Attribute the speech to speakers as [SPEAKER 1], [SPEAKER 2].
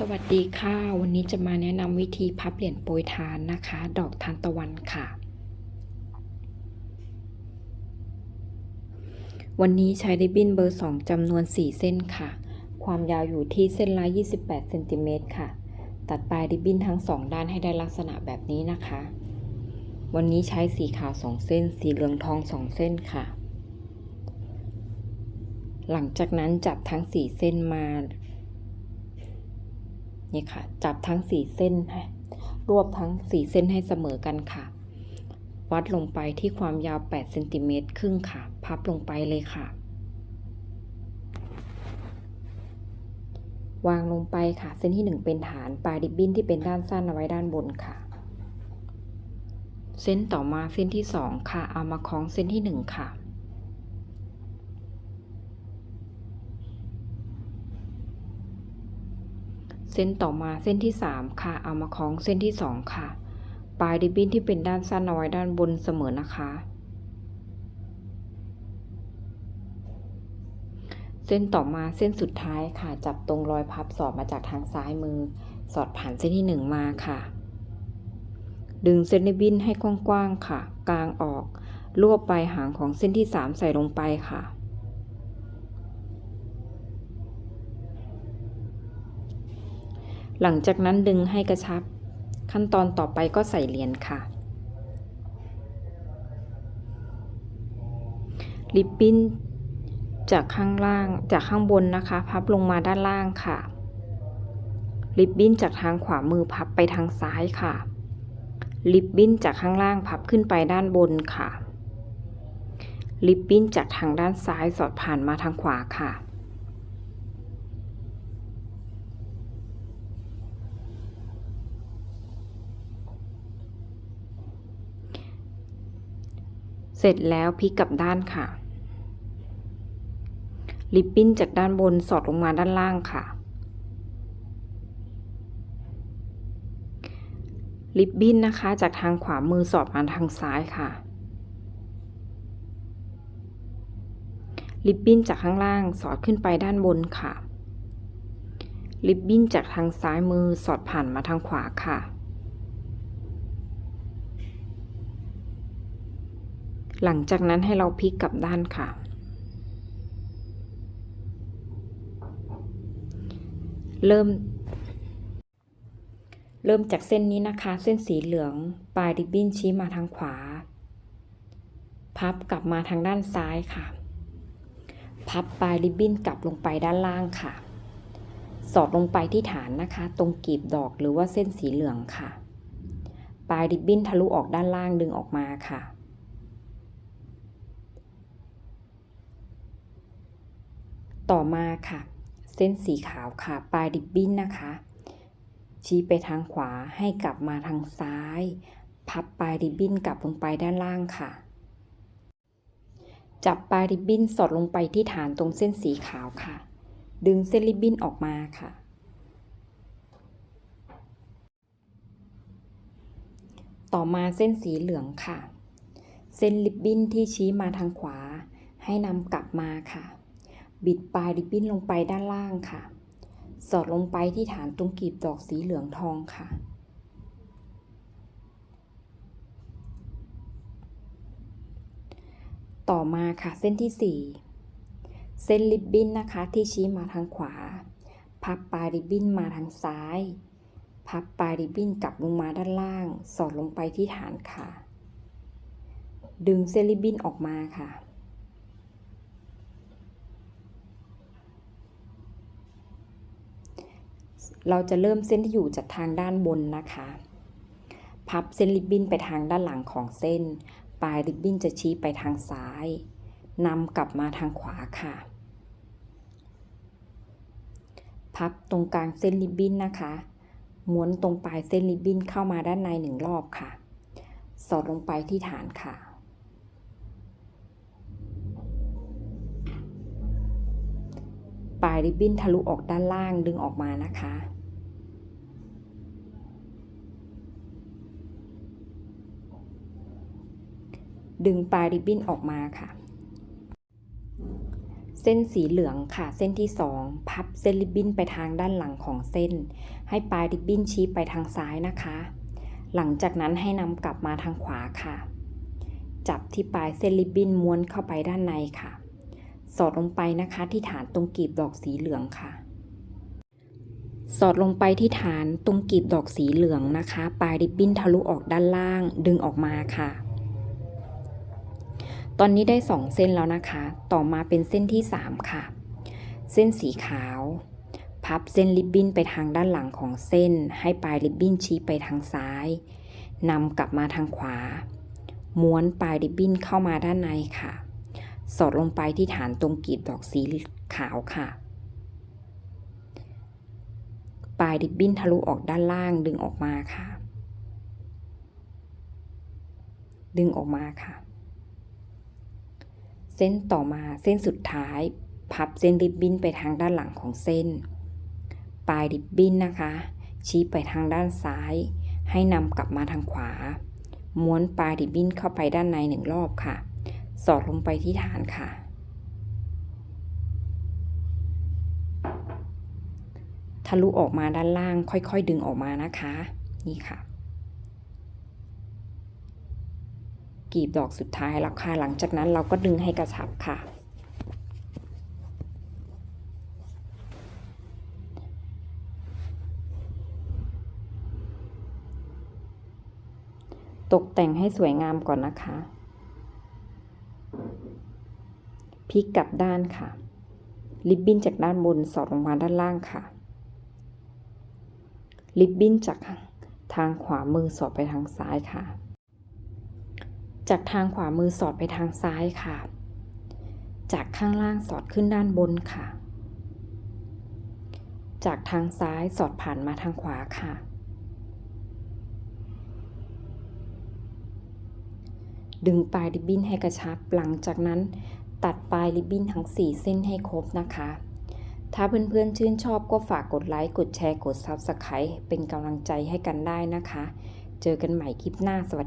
[SPEAKER 1] สวัสดีค่ะ วันนี้จะมาแนะนำวิธีพับเหรียญโปรยทานนะคะ ดอกทานตะวันค่ะ วันนี้ใช้ริบบิ้นเบอร์ 2จำนวน 4 เส้นค่ะ ความยาวอยู่ที่เส้นละ28เซนติเมตรค่ะ ตัดปลายริบบิ้นทั้ง 2 ด้านให้ได้ลักษณะแบบนี้นะคะ วันนี้ใช้สีขาว 2 เส้น สีเหลืองทอง 2 เส้นค่ะ หลังจากนั้นจับทั้ง 4 เส้นมา นี่ค่ะ จับทั้งสี่เส้นรวบทั้งสี่เส้นให้เสมอกันค่ะ วัดลงไปที่ความยาว8เซนติเมตรครึ่งค่ะ พับลงไปเลยค่ะ วางลงไปค่ะ เส้นที่ 1 เป็นฐาน ปลายริบบิ้นที่เป็นด้านสั้นเอาไว้ด้านบนค่ะ เส้นต่อมาเส้นที่ 2 ค่ะ เอามาคล้องเส้นที่ 1 ค่ะ เส้นต่อมาเส้นที่ 3 ค่ะ เอามาคล้องเส้นที่ 2 ค่ะ ปลายริบบิ้นที่เป็นด้านสั้นเอาไว้ด้านบนเสมอนะคะ เส้นต่อมาเส้นสุดท้ายค่ะ จับตรงรอยพับสอดมาจากทางซ้ายมือ สอดผ่านเส้นที่ 1 มาค่ะ ดึงเส้นริบบิ้นให้กว้างๆค่ะ กลางออก รวบปลายหางของเส้นที่ 3 ใส่ลงไปค่ะ หลังจากนั้นดึงให้กระชับ ขั้นตอนต่อไปก็ใส่เหรียญค่ะ ริบบิ้นจากข้างล่างจากข้างบนนะคะ พับลงมาด้านล่างค่ะ ริบบิ้นจากทางขวามือพับไปทางซ้ายค่ะ ริบบิ้นจากข้างล่างพับขึ้นไปด้านบนค่ะ ริบบิ้นจากทางด้านซ้ายสอดผ่านมาทางขวาค่ะ เสร็จแล้วพลิกกลับด้านค่ะ ริบบิ้นจากด้านบนสอดลงมาด้านล่างค่ะ ริบบิ้นนะคะจากทางขวามือสอดมาทางซ้ายค่ะ ริบบิ้นจากข้างล่างสอดขึ้นไปด้านบนค่ะ ริบบิ้นจากทางซ้ายมือสอดผ่านมาทางขวาค่ะ หลังจากนั้นให้เราพลิกกลับด้านค่ะ เริ่ม เริ่มจากเส้นนี้นะคะ เส้นสีเหลือง ปลายริบบิ้นชี้มาทางขวา พับกลับมาทางด้านซ้ายค่ะ พับปลายริบบิ้นกลับลงไปด้านล่างค่ะ สอดลงไปที่ฐานนะคะ ตรงกีบดอกหรือว่าเส้นสีเหลืองค่ะ ปลายริบบิ้นทะลุออกด้านล่างดึงออกมาค่ะ ต่อมาค่ะ เส้นสีขาวค่ะ ปลายริบบิ้นนะคะ ชี้ไปทางขวาให้กลับมาทางซ้าย พับปลายริบบิ้นกลับลงไปด้านล่างค่ะ จับปลายริบบิ้นสอดลงไปที่ฐานตรงเส้นสีขาวค่ะ ดึงเส้นริบบิ้นออกมาค่ะ ต่อมาเส้นสีเหลืองค่ะ เส้นริบบิ้นที่ชี้มาทางขวา ให้นำกลับมาค่ะ บิดปลายริบบิ้นลงไปด้านล่างค่ะ สอดลงไปที่ฐานตรงกีบดอกสีเหลืองทองค่ะ ต่อมาค่ะเส้นที่ 4 เส้นริบบิ้นนะคะที่ชี้มาทางขวา พับปลายริบบิ้นมาทางซ้าย พับปลายริบบิ้นกลับลงมาด้านล่าง สอดลงไปที่ฐานค่ะ ดึงเส้นริบบิ้นออกมาค่ะ เราจะเริ่มเส้นที่อยู่จากทางด้านบนนะคะ พับเส้นริบบิ้นไปทางด้านหลังของเส้น ปลายริบบิ้นจะชี้ไปทางซ้ายนำกลับมาทางขวาค่ะ พับตรงกลางเส้นริบบิ้นนะคะ ม้วนตรงปลายเส้นริบบิ้นเข้ามาด้านในหนึ่งรอบค่ะ สอดลงไปที่ฐานค่ะปลายริบบิ้นทะลุออกด้านล่างดึงออกมานะคะ ดึงปลายริบบิ้นออกมาค่ะ เส้นสีเหลืองค่ะ เส้นที่ 2 พับเส้นริบบิ้นไปทางด้านหลังของเส้น ให้ปลายริบบิ้นชี้ไปทางซ้ายนะคะ หลังจากนั้นให้นำกลับมาทางขวาค่ะ จับที่ปลายเส้นริบบิ้นม้วนเข้าไปด้านในค่ะ สอดลงไปนะคะที่ฐานตรงกีบดอกสีเหลืองค่ะสอดลงไปที่ฐานตรงกีบดอกสีเหลืองนะคะ ปลายริบบิ้นทะลุออกด้านล่างดึงออกมาค่ะ ตอนนี้ได้ 2 เส้นแล้วนะคะ ต่อมาเป็นเส้นที่ 3 ค่ะ เส้นสีขาว พับเส้นริบบิ้นไปทางด้านหลังของเส้น ให้ปลายริบบิ้นชี้ไปทางซ้ายนำกลับมาทางขวา ม้วนปลายริบบิ้นเข้ามาด้านในค่ะ สอดลงไปที่ฐานตรงกีบดอกสีขาวค่ะ ปลายริบบิ้นทะลุออกด้านล่างดึงออกมาค่ะ ดึงออกมาค่ะ เส้นต่อมาเส้นสุดท้าย พับเส้นริบบิ้นไปทางด้านหลังของเส้น ปลายริบบิ้นนะคะ ชี้ไปทางด้านซ้าย ให้นำกลับมาทางขวา ม้วนปลายริบบิ้นเข้าไปด้านในหนึ่งรอบค่ะ สอดลงไปที่ฐานค่ะ ทะลุออกมาด้านล่างค่อยๆดึงออกมานะคะ นี่ค่ะ กีบดอกสุดท้ายแล้วค่ะ หลังจากนั้นเราก็ดึงให้กระชับค่ะ ตกแต่งให้สวยงามก่อนนะคะพลิกกลับด้านค่ะ ริบบิ้นจากด้านบนสอดลงมาด้านล่างค่ะ ริบบิ้นจากทางขวามือสอดไปทางซ้ายค่ะ จากทางขวามือสอดไปทางซ้ายค่ะ จากข้างล่างสอดขึ้นด้านบนค่ะ จากทางซ้ายสอดผ่านมาทางขวาค่ะ ดึงปลายริบบิ้นให้กระชับ หลังจากนั้นตัดปลายริบบิ้นทั้ง 4 เส้นให้ครบนะคะ ถ้าเพื่อนๆชื่นชอบก็ฝากกดไลค์ กดแชร์ กด Subscribe เป็นกำลังใจให้กันได้นะคะ เจอกันใหม่คลิปหน้า สวัสดี